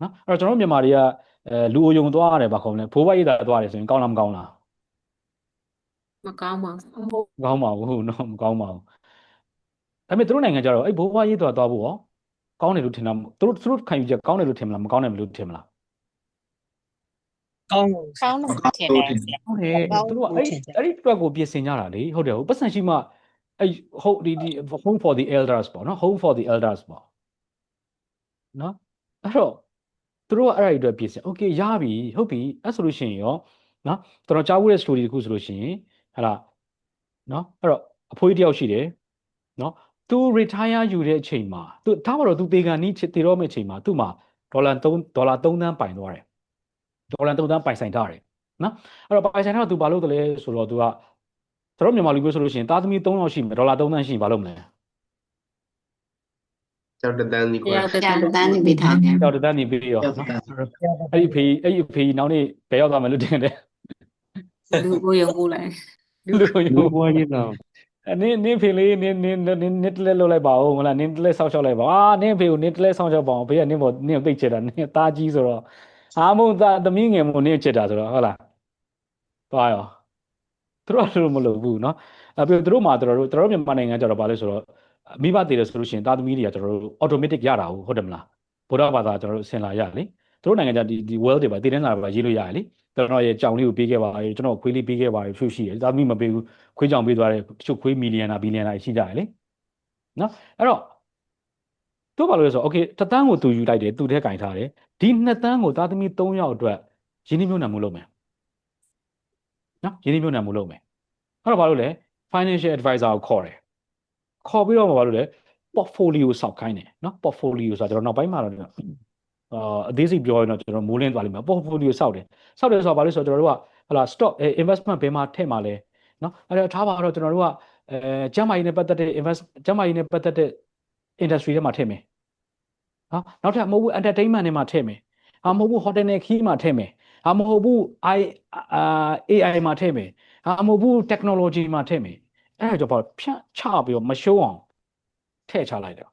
နော်အဲ့တော့ကျွန်တော်တို့မြန်မာတွေကအဲလူအိုယုံသွားရတယ်ဘာခေါ်မလဲဘိုးဘွားရေးတာသွားတယ်ဆိုရင်ကောင်းလားမကောင်းလားမကောင်းပါဘူးမကောင်းပါဘူးနော်မကောင်းပါဘူးဒါပေမဲ့သူတို့နိုင်ငံကြတော့အဲ့ဘိုးဘွားရေးသွားသွားဖို့ရောကောင်းတယ်လို့ထင်တာသူတို့သူတို့ခံယူချက်ကောင်းတယ်လို့ထင်မလားမကောင်းတယ်လို့ထင်မလားကောင်းကောင်းလို့ထင်တယ်ဆရာဟုတ်တယ်ကောင်းသူတို့ကလို့အဲ့ထင်တယ်အဲ့ဒီအတွက်ကိုပြင်ဆင်ကြတာလေဟုတ်တယ်ဟုတ်ပတ်စံရှိမှအဲ့ဟုတ်ဒီဒီ home for the elders ပေါ့နော် home for the elders ပေါ့နော်အဲ့တော့သူ တို့ကအဲ့ဒါတွေအတွက်ပြင်ဆင် okay ရပြီဟုတ်ပြီအဲ့ဆိုလို့ရှိရင်ရောနော်တော်တော်ကြားဘူးတဲ့ story တခုဆိုလို့ရှိရင်ဟလာနော်အဲ့တော့အဖိုးကြီးတယောက်ရှိတယ်နော်သူ retire ယူတဲ့အချိန်မှာသူဒါမှတော့သူတေကန်နီးတေတော့မယ့်အချိန်မှာသူ့မှာဒေါ်လာ3ဒေါ်လာ3သန်းပိုင်သွားတယ်ဒေါ်လာ3သန်းပိုင်ဆိုင်ထားတယ်နော်အဲ့တော့ပိုင်ဆိုင်ထားတော့သူဘာလုပ်တယ်လဲဆိုတော့သူကကျွန်တော်မြန်မာလူမျိုးဆိုလို့ရှိရင်သားသမီး3ယောက်ရှိမယ်ဒေါ်လာ3သန်းရှိရင်ဘာလုပ်မလဲ ကျောက်တန်းဒီ တ ကွာ ယောက်တစ် ကျန် တန်း တန်းနေပြီးထားတယ် ကြောက်တန်းနေပြီးရောနော်အဲ့ဒီဖေးအဲ့ဒီဖေးနောက်နေ့ဘယ်ရောက်သွားမယ်လို့တင်တယ် လူကိုရုံပို့လိုက် လူကို လူဘွားရေးတော့ နင်းနင်းဖေလေးနင်းနင်းနင်းနင်းတလဲလှုပ်လိုက်ပါဦးမလားနင်းတလဲဆောက်ရှောက်လိုက်ပါအာနင်းဖေကိုနင်းတလဲဆောက်ရှောက်ပါအောင်ဖေကနင်းပေါ်နင်းကိုသိပ်ချစ်တာနင်းသားကြီးဆိုတော့အာမုံသားသမီးငယ်မို့နင်းချစ်တာဆိုတော့ဟုတ်လားသွားရောသူတို့ကလို့မလုပ်ဘူးเนาะအဲ့ပြီးသူတို့မှာကျွန်တော်တို့ကျွန်တော်တို့မြန်မာနိုင်ငံကျတော့ဗာလဲဆိုတော့ မိဘတည်တယ်ဆိုလို့ရှိရင်သားသမီးတွေကကျွန်တော်တို့ automatic ရတာဟုတ်တယ်မလားဗုဒ္ဓဘာသာကျွန်တော်တို့ဆင်လာရလေသူတို့နိုင်ငံကျဒီဒီ world တွေပါတည်တဲ့နာပါရေးလို့ရတယ်လေကျွန်တော်ရဲ့ကြောင်လေးကိုပေးခဲ့ပါကျွန်တော်ခွေးလေးပေးခဲ့ပါဖြူရှိတယ်သားသမီးမပေးဘူးခွေးကြောင်ပေးသွားတယ်တချို့ခွေးမီလီယံနာဘီလီယံနာရှိကြတယ်လေနော်အဲ့တော့သူဘာလို့လဲဆိုတော့ okay တသန်းကိုသူယူလိုက်တယ်သူထဲကင်ထားတယ်ဒီနှစ်သန်းကိုသားသမီး3ယောက်အတွက်ရင်းနှီးမြှုပ်နှံမှုလုပ်မယ်နော်ရင်းနှီးမြှုပ်နှံမှုလုပ်မယ်အဲ့တော့ဘာလို့လဲ financial advisor ကိုခေါ်တယ် ခေါ်ပြီးတော့ဘာလို့လဲ portfolio စောက်ခိုင်းတယ်နော် portfolio ဆိုတာကျွန်တော်နောက်ပိုင်းမှာတော့အာအသေးစိတ်ပြောရင်တော့ကျွန်တော်မိုးလင်းသွားလိမ့်မယ် portfolio စောက်တယ်စောက်တယ်ဆိုတာဘာလို့လဲဆိုတော့ကျွန်တော်တို့ကဟလာ stock investment ဘယ်မှာထည့်မှာလဲနော်အဲ့တော့ထားပါတော့ကျွန်တော်တို့ကအဲကျန်းမာရေးနဲ့ပတ်သက်တဲ့ invest ကျန်းမာရေးနဲ့ပတ်သက်တဲ့ industry ထဲမှာထည့်မယ်နော်နောက်ထပ်မဟုတ်ဘူး entertainment ထဲမှာထည့်မယ်ဟာမဟုတ်ဘူး hotel နဲ့ခီးမှာထည့်မယ်ဟာမဟုတ်ဘူး i အာ AI မှာထည့်မယ်ဟာမဟုတ်ဘူး technology မှာထည့်မယ် အဲ့ဒါကြောင့်ဘာဖြန့်ချပြီးတော့မရှိုးအောင်ထည့်ချလိုက်တာ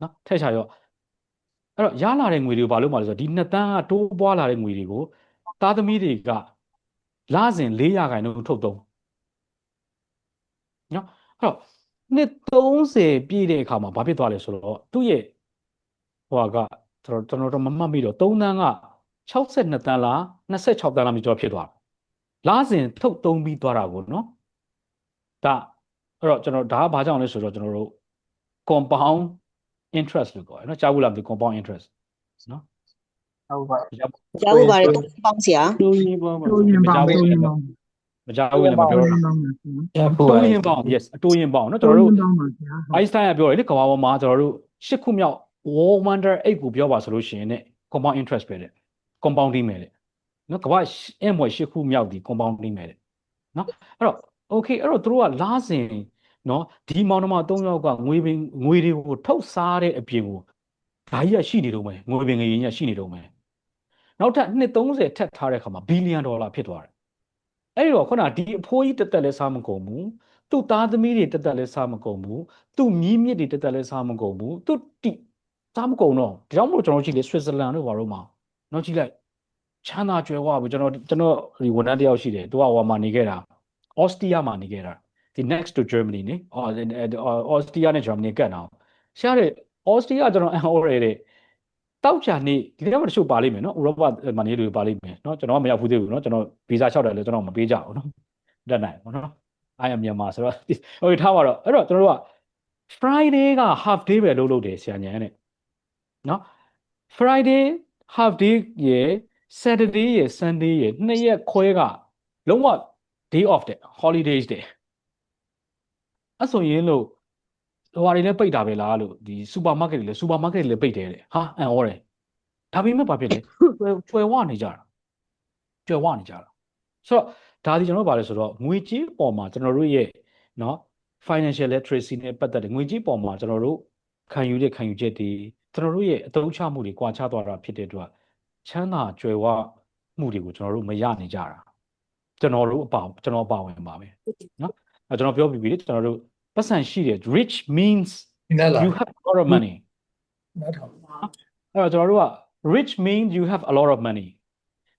နော်ထည့်ချရောအဲ့တော့ရလာတဲ့ငွေတွေကိုဘာလို့မှလဲဆိုတော့ဒီနှစ်တန်းကတိုးပွားလာတဲ့ငွေတွေကိုသားသမီးတွေကလစဉ်400ခိုင်နှုန်းထုတ်သုံးနော်အဲ့တော့နှစ်30ပြည့်တဲ့အခါမှာဘာဖြစ်သွားလဲဆိုတော့သူ့ရဲ့ဟိုကကျွန်တော်ကျွန်တော်တော့မမှတ်မိတော့3တန်းက62တန်းလား26တန်းလားမကျော်ဖြစ်သွားတာလစဉ်ထုတ်သုံးပြီးသွားတာကိုနော် ဒါအဲ့တော့ကျွန်တော်ဒါကဘာကြောင့်လဲဆိုတော့ကျွန်တော်တို့ compound interest လို့ခေါ်တယ်နော်ကြားဘူးလားမသိဘူး compound interest နော်ဟုတ်ပါကျောင်းဥပါတယ်တုံးပေါင်းဆရာတိုးရင်ပေါ့ပါတိုးရင်ပေါင်းတိုးရင်ပေါင်းမကြားဘူးလည်းမပြောတိုးတော့ရင်ပေါင်းပါဆရာရဖို့တိုးရင်ပေါင်း yes အတိုးရင်ပေါင်းနော်ကျွန်တော်တို့တိုးရင်ပေါင်းပါဆရာဟုတ် Einstein ကပြောတယ်လေကမ္ဘာပေါ်မှာကျွန်တော်တို့၈ခုမြောက် War Wonder 8ကိုပြောပါဆိုလို့ရှိရင်ね compound interest ပဲတဲ့ compounding ပဲတဲ့နော်ကမ္ဘာအမွေ၈ခုမြောက်ဒီ compounding ပဲတဲ့နော်အဲ့တော့ okay အဲ့တော့သူတို့ကလားစဉ်နော်ဒီမောင်နှမ၃ယောက်ကငွေပင်ငွေတွေကိုထုတ်စားတဲ့အပြင်ကိုဒါကြီးကရှိနေတော့မယ်ငွေပင်ငရေကြီးကရှိနေတော့မယ်နောက်ထပ်နှစ်30ထပ်ထားတဲ့အခါမှာဘီလီယံဒေါ်လာဖြစ်သွားတယ်အဲ့ဒီတော့ခုနကဒီအဖိုးကြီးတက်တက်လဲစားမကုန်ဘူးသူ့သားသမီးတွေတက်တက်လဲစားမကုန်ဘူးသူ့မြီးမြစ်တွေတက်တက်လဲစားမကုန်ဘူးသူ့တိစားမကုန်တော့ဒါကြောင့်မလို့ကျွန်တော်ကြည့်လေဆွစ်ဇာလန်တို့ဘာလို့မနောက်ကြည့်လိုက်ချမ်းသာကြွယ်ဝဘူးကျွန်တော်ကျွန်တော်ဒီဝန်ထမ်းတစ်ယောက်ရှိတယ်သူကဟိုမှာနေခဲ့တာ အော်စတီးယားမှာနေခဲ့တာဒီ next to Germany နေအော်အော်စတီးယားနဲ့ Germany ကတ်အောင်ရှားတဲ့အော်စတီးယားကျွန်တော်အန်အော်ရတဲ့တောက်ချာနေဒီကမှတချို့ပါလိမ့်မယ်နော်ဥရောပမှာနေလူတွေပါလိမ့်မယ်နော်ကျွန်တော်ကမရောက်ဘူးသေးဘူးနော်ကျွန်တော်ဗီဇာလျှောက်တယ်လေကျွန်တော်မပေးကြဘူးနော်တက်နိုင်ဘူးနော် I am Myanmar ဆိုတော့ဟိုထားပါတော့အဲ့တော့ကျွန်တော်တို့က Friday က half day ပဲလုပ်လို့တယ်ဆရာညာနဲ့နော် Friday half day ရယ် Saturday ရယ် Sunday ရယ်နှစ်ရက်ခွဲကလုံးဝ day off တဲ့ holidays တဲ့အဲ့ဆိုရင်လို့ဟိုဟာတွေလည်းပိတ်တာပဲလားလို့ဒီ supermarket တွေလည်း supermarket တွေလည်းပိတ်တယ်တဲ့ဟာအံ့ဩတယ်ဒါပေမဲ့ဘာဖြစ်လဲကျွယ်ကျွယ်ဝနေကြတာကျွယ်ဝနေကြတာဆိုတော့ ဒါဒီကျွန်တော်တို့ဗါလဲဆိုတော့ငွေကြေးပေါ်မှာကျွန်တော်တို့ရဲ့เนาะ financial literacy နဲ့ပတ်သက်တဲ့ငွေကြေးပေါ်မှာကျွန်တော်တို့ခံယူတဲ့ခံယူချက်တွေကျွန်တော်တို့ရဲ့အသုံးချမှုတွေကွာခြားသွားတာဖြစ်တဲ့အတွက်ချမ်းသာကြွယ်ဝမှုတွေကိုကျွန်တော်တို့မရနိုင်ကြတာ ကျွန်တော်တို့အပါကျွန်တော်ပါဝင်ပါမယ်နော်အဲကျွန်တော်ပြောပြီးပြီကျွန်တော်တို့ပတ်စံရှိတယ် rich means you have a lot of money နောက်တော့အဲ့တော့ကျွန်တော်တို့က rich means you have a lot of money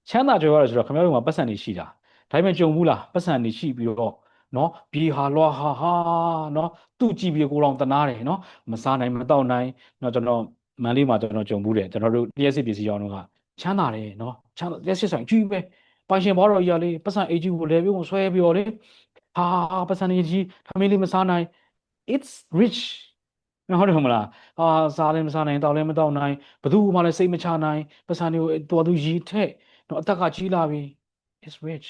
ချမ်းသာကြွယ်ဝတယ်ဆိုတော့ခင်ဗျားတို့မှာပတ်စံနေရှိတာဒါပေမဲ့ကြုံဘူးလားပတ်စံနေရှိပြီးတော့နော်ပြေဟာလွားဟာဟာနော်သူ့ကြည့်ပြီးကိုတော်တနာတယ်နော်မစားနိုင်မတော့နိုင်နော်ကျွန်တော်မန်လေးမှာကျွန်တော်ကြုံဘူးတယ်ကျွန်တော်တို့တရက်စစ်ပစ္စည်းရောင်းတော့ကချမ်းသာတယ်နော်ချမ်းသာတရက်စစ်ဆိုင်ကြီးပဲ ပိုင်ရှင်ဘောတော်ကြီးကလေပတ်စံအေဂျီကိုလဲပြီးကိုဆွဲပြီးတော့လေဟာပတ်စံကြီးကြီးထမင်းလေးမစားနိုင် it's rich ဟုတ်တယ်မလားအာစားလည်းမစားနိုင်တောက်လည်းမတောက်နိုင်ဘယ်သူမှလည်းစိတ်မချနိုင်ပတ်စံတွေကိုတော်သူရီထက်တော့အသက်ကကြီးလာပြီ is rich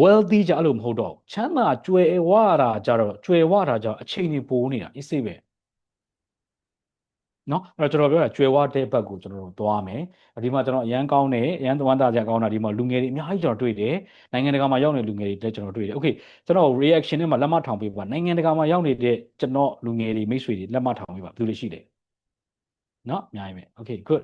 wealthy ကြအဲ့လိုမဟုတ်တော့ဘူးချမ်းသာကြွယ်ဝတာကြတော့ကြွယ်ဝတာကြတော့အချိန်ကြီးပိုးနေတာအစ်စိပဲ နော်အဲ့တော့ကျွန်တော်ပြောတာကြွယ်ဝတဲ့ဘက်ကိုကျွန်တော်တို့သွားမယ်ဒီမှာကျွန်တော်အရန်ကောင်းတယ်အရန်သဝမ်းသားကြကောင်းတာဒီမှာလူငယ်တွေအများကြီးကျွန်တော်တွေ့တယ်နိုင်ငံတကာမှာရောက်နေလူငယ်တွေလည်းကျွန်တော်တွေ့တယ် okay ကျွန်တော် reaction နဲ့မှာလက်မထောင်ပေးပါနိုင်ငံတကာမှာရောက်နေတဲ့ကျွန်တော်လူငယ်တွေမိတ်ဆွေတွေလက်မထောင်ပေးပါဘယ်သူတွေရှိလဲနော်အများကြီးပဲ okay good